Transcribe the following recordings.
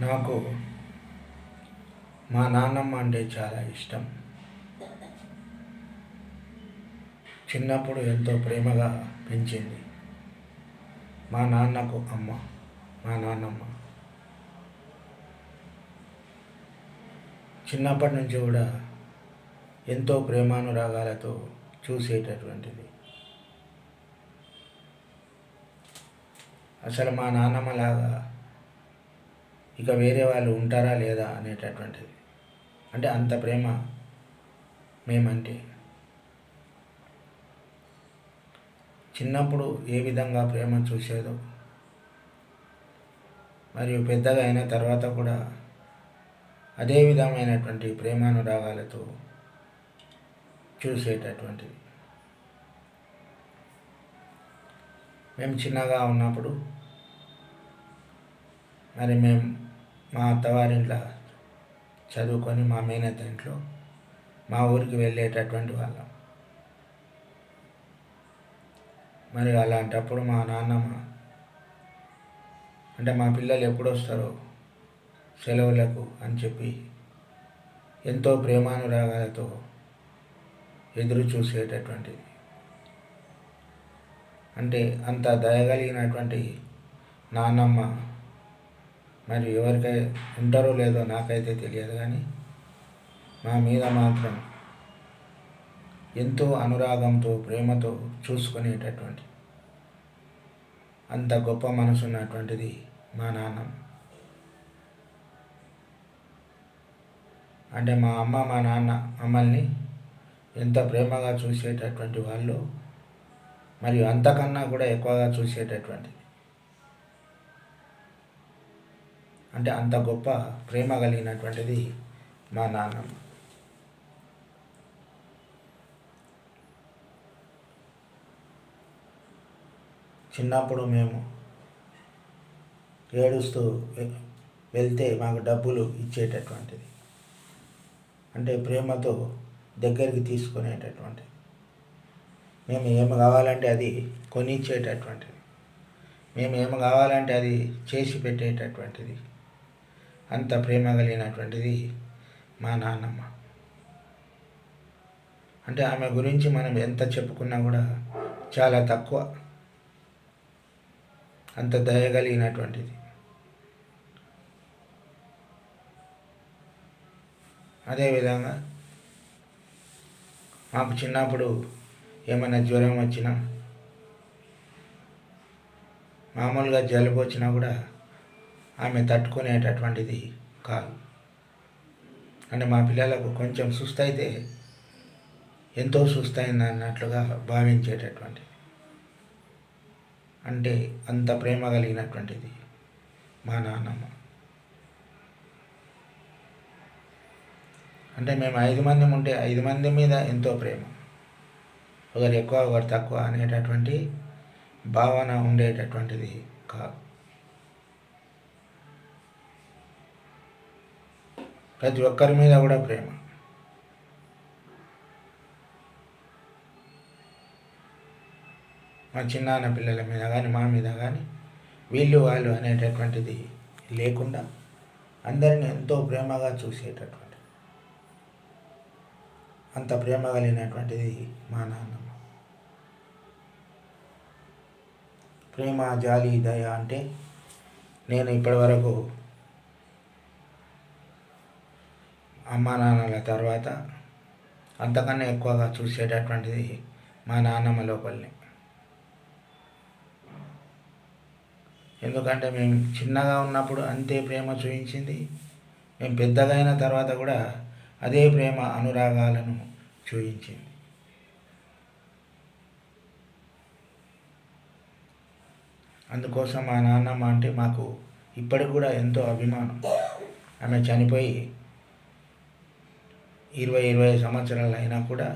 నాకు మా నాన్నమ్మ అంటే చాలా ఇష్టం. చిన్నప్పుడు ఎంతో ప్రేమగా పెంచింది. మా నాన్నకు అమ్మ మా నాన్నమ్మ. చిన్నప్పటి నుంచి కూడా ఎంతో ప్రేమానురాగాలతో చూసేటటువంటిది. అసలు మా నాన్నమ్మలాగా ఇక వేరే వాళ్ళు ఉంటారా లేదా అనేటటువంటిది. అంటే అంత ప్రేమ మేమంటే. చిన్నప్పుడు ఏ విధంగా ప్రేమ చూసేదో. మరియు పెద్దగా అయిన తర్వాత కూడా అదే విధమైనటువంటి ప్రేమానురాగాలతో చూసేటటువంటిది. మేము చిన్నగా ఉన్నప్పుడు మరి మేము మా అత్తవారింట్లో చదువుకొని మా మేనత్త ఇంట్లో మా ఊరికి వెళ్ళేటటువంటి వాళ్ళం. మరి అలాంటప్పుడు మా నాన్నమ్మ అంటే మా పిల్లలు ఎప్పుడు వస్తారో సెలవులకు అని చెప్పి ఎంతో ప్రేమానురాగాలతో ఎదురు చూసేటటువంటిది. అంటే అంత దయగలిగినటువంటి నాన్నమ్మ మరి ఎవరికై ఉంటారో లేదో నాకైతే తెలియదు కానీ మా మీద మాత్రం ఎంతో అనురాగంతో ప్రేమతో చూసుకునేటటువంటి అంత గొప్ప మనసు ఉన్నటువంటిది మా నాన్న. అంటే మా అమ్మ మా నాన్న మమ్మల్ని ఎంత ప్రేమగా చూసేటటువంటి వాళ్ళు మరియు అంతకన్నా కూడా ఎక్కువగా చూసేటటువంటి అంటే అంత గొప్ప ప్రేమ కలిగినటువంటిది మా నాన్నమ్మ చిన్నప్పుడు మేము ఏడుస్తూ వెళ్తే మాకు డబ్బులు ఇచ్చేటటువంటిది. అంటే ప్రేమతో దగ్గరికి తీసుకునేటటువంటిది. మేము ఏమి కావాలంటే అది కొనిచ్చేటటువంటిది. మేము ఏమి కావాలంటే అది చేసి పెట్టేటటువంటిది. అంత ప్రేమ కలిగినటువంటిది మా నాన్నమ్మ. అంటే ఆమె గురించి మనం ఎంత చెప్పుకున్నా కూడా చాలా తక్కువ. అంత దయ కలిగినటువంటిది. అదేవిధంగా మాకు చిన్నప్పుడు ఏమైనా జ్వరం వచ్చినా మామూలుగా జలుబు వచ్చినా కూడా ఆమె తట్టుకునేటటువంటిది కాదు. అంటే మా పిల్లలకు కొంచెం సుస్తైతే ఎంతో సుస్తైంది అన్నట్లుగా భావించేటటువంటిది. అంటే అంత ప్రేమ కలిగినటువంటిది మా నాన్నమ్మ. అంటే మేము ఐదు మంది ఉంటే ఐదు మంది మీద ఎంతో ప్రేమ. ఒకరు ఎక్కువ ఒకరు తక్కువ అనేటటువంటి భావన ఉండేటటువంటిది కాదు. ప్రతి ఒక్కరి మీద కూడా ప్రేమ. మా చిన్నాన్న పిల్లల మీద కానీ మా మీద కానీ వీళ్ళు వాళ్ళు అనేటటువంటిది లేకుండా అందరిని ఎంతో ప్రేమగా చూసేటటువంటి అంత ప్రేమ కలిగినటువంటిది మా నాన్నమ్మ ప్రేమ జాలి దయ అంటే నేను ఇప్పటివరకు అమ్మా నాన్నల తర్వాత అంతకన్నా ఎక్కువగా చూసేటటువంటిది మా నాన్నమ్మ లోపలిని. ఎందుకంటే మేము చిన్నగా ఉన్నప్పుడు అంతే ప్రేమ చూపించింది మేము పెద్దగా అయిన తర్వాత కూడా అదే ప్రేమ అనురాగాలను చూపించింది అందుకోసం మా నాన్నమ్మ అంటే మాకు ఇప్పటికి కూడా ఎంతో అభిమానం. ఆమె చనిపోయి ఇరవై ఇరవై సంవత్సరాలు అయినా కూడా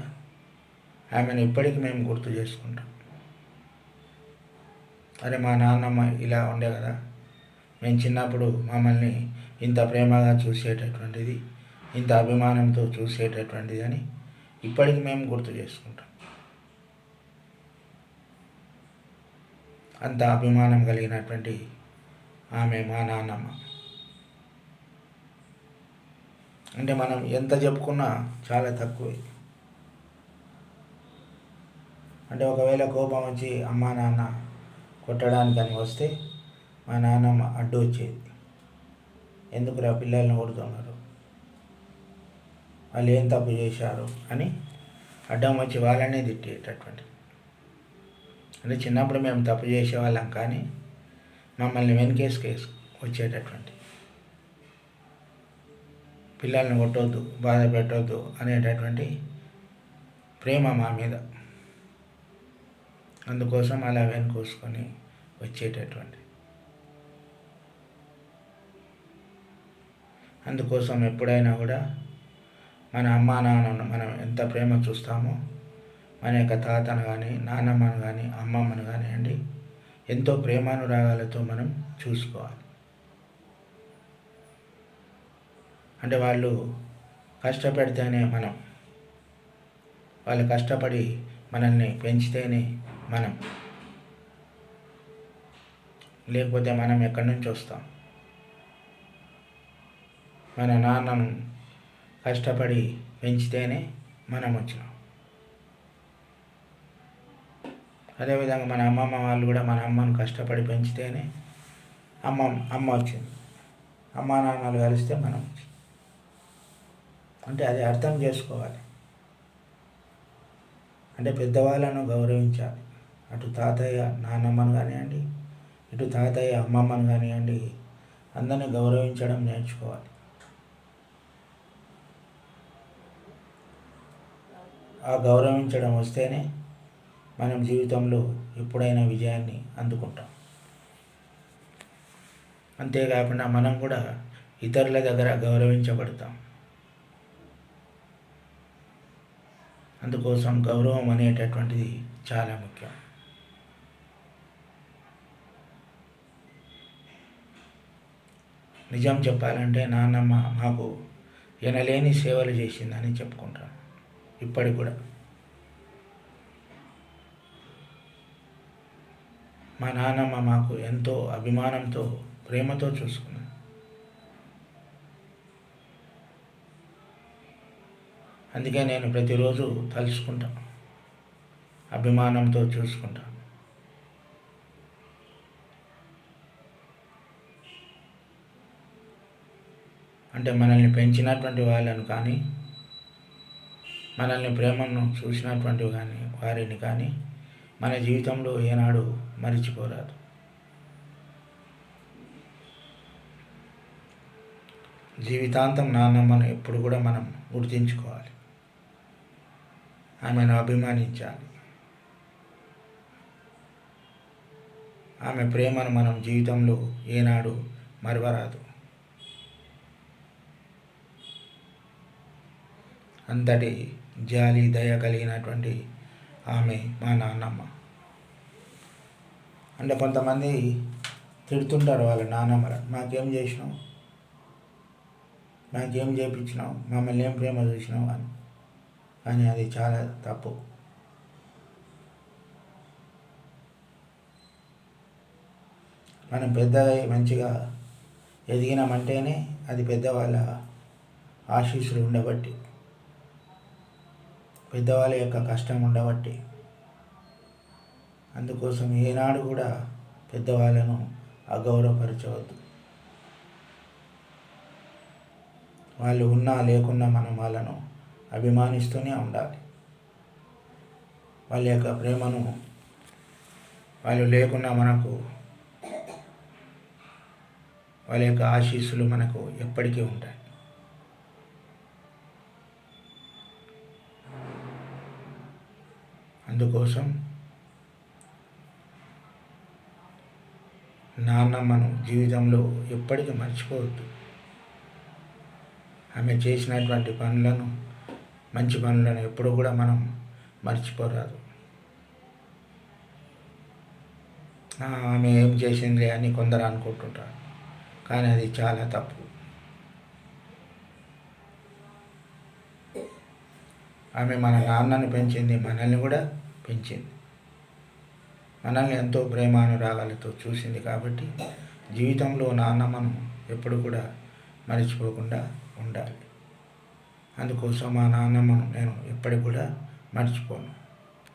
ఆమెను ఇప్పటికి మేము గుర్తు చేసుకుంటాం. అరే మా నాన్నమ్మ ఇలా ఉండే కదా మేము చిన్నప్పుడు మమ్మల్ని ఇంత ప్రేమగా చూసేటటువంటిది ఇంత అభిమానంతో చూసేటటువంటిది అని ఇప్పటికి మేము గుర్తు చేసుకుంటాం. అంత అభిమానం కలిగినటువంటి ఆమె మా నాన్నమ్మ. అంటే మనం ఎంత చెప్పుకున్నా చాలా తక్కువే. అంటే ఒకవేళ కోపం వచ్చి అమ్మా నాన్న కొట్టడానికి అని వస్తే మా నాన్నమ్మ అడ్డు వచ్చేది. ఎందుకురా పిల్లల్ని కొడుతున్నారు? వాళ్ళు ఏం తప్పు చేశారు అని అడ్డం వచ్చి వాళ్ళనే తిట్టేటటువంటి అంటే చిన్నప్పుడు మేము తప్పు చేసేవాళ్ళం కానీ మమ్మల్ని వెనకేసుకేసు వచ్చేటటువంటి పిల్లల్ని కొట్టొద్దు బాధ పెట్టొద్దు అనేటటువంటి ప్రేమ మా మీద. అందుకోసం అలా వెనుకోసుకొని వచ్చేటటువంటి. అందుకోసం ఎప్పుడైనా కూడా మన అమ్మా నాన్నను మనం ఎంత ప్రేమ చూస్తామో మన యొక్క తాతను కానీ నాన్నమ్మను కానీ అమ్మమ్మను కానివ్వండి ఎంతో ప్రేమానురాగాలతో మనం చూసుకోవాలి. అంటే వాళ్ళు కష్టపెడితేనే మనం. వాళ్ళు కష్టపడి మనల్ని పెంచితేనే మనం. లేకపోతే మనం ఎక్కడి నుంచి వస్తాం? మన నాన్నను కష్టపడి పెంచితేనే మనం వచ్చినాం. అదేవిధంగా మన అమ్మమ్మ వాళ్ళు కూడా మన అమ్మను కష్టపడి పెంచితేనే అమ్మ అమ్మ వచ్చింది. అమ్మ నాన్నలు కలిస్తే మనం వచ్చింది అంటే అది అర్థం చేసుకోవాలి. అంటే పెద్దవాళ్ళను గౌరవించాలి. అటు తాతయ్య నాన్నమ్మను కానివ్వండి ఇటు తాతయ్య అమ్మమ్మను కానివ్వండి అందరిని గౌరవించడం నేర్చుకోవాలి. ఆ గౌరవించడం వస్తేనే మనం జీవితంలో ఎప్పుడైనా విజయాన్ని అందుకుంటాం. అంతేకాకుండా మనం కూడా ఇతరుల దగ్గర గౌరవించబడతాం. అందుకోసం గౌరవం అనేటటువంటిది చాలా ముఖ్యం. నిజం చెప్పాలంటే నాన్నమ్మ మాకు ఎనలేని సేవలు చేసిందని చెప్పుకుంటాను ఇప్పటికి కూడా. మా నాన్నమ్మ మాకు ఎంతో అభిమానంతో ప్రేమతో చూసుకున్నాను అందుకే నేను ప్రతిరోజు తలుచుకుంటాను అభిమానంతో చూసుకుంటాను అంటే మనల్ని పెంచినటువంటి వాళ్ళను కానీ మనల్ని ప్రేమను చూసినటువంటి కానీ వారిని కానీ మన జీవితంలో ఏనాడు మరిచిపోరాదు. జీవితాంతం నాన్నమ్మను ఎప్పుడు కూడా మనం గుర్తించుకోవాలి. ఆమెను అభిమానించాలి. ఆమె ప్రేమను మనం జీవితంలో ఏనాడు మరవరాదు. అంతటి జాలి దయ కలిగినటువంటి ఆమె మా నాన్నమ్మ. అంటే కొంతమంది తిడుతుంటారు వాళ్ళ నాన్నమ్మ మాకేం చేసినావు? నాకేం చేయించినావు మమ్మల్ని ఏం ప్రేమ చూసినావు? అని. కానీ అది చాలా తప్పు. మనం పెద్దగా మంచిగా ఎదిగినామంటేనే అది పెద్దవాళ్ళ ఆశీస్సులు ఉండబట్టి పెద్దవాళ్ళ యొక్క కష్టం ఉండబట్టి. అందుకోసం ఏనాడు కూడా పెద్దవాళ్ళను అగౌరవపరచవద్దు. వాళ్ళు ఉన్నా లేకున్నా మనం వాళ్ళను అభిమానిస్తూనే ఉండాలి. వాళ్ళ యొక్క ప్రేమను వాళ్ళు లేకుండా మనకు వాళ్ళ యొక్క ఆశీస్సులు మనకు ఎప్పటికీ ఉంటాయి. అందుకోసం నాన్నమ్మను జీవితంలో ఎప్పటికీ మర్చిపోవద్దు. ఆమె చేసినటువంటి పనులను మంచి పనులను ఎప్పుడు కూడా మనం మర్చిపోరాదు. ఆమె ఏం చేసింది అని కొందరు అనుకుంటుంటారు. కానీ అది చాలా తప్పు. ఆమె మన నాన్నను పెంచింది మనల్ని కూడా పెంచింది. మనల్ని ఎంతో ప్రేమానురాగాలతో చూసింది కాబట్టి జీవితంలో నాన్నమ్మను ఎప్పుడు కూడా మర్చిపోకుండా ఉండాలి. అందుకోసం మా నాన్నమ్మను నేను ఎప్పటికి కూడా మర్చిపోను.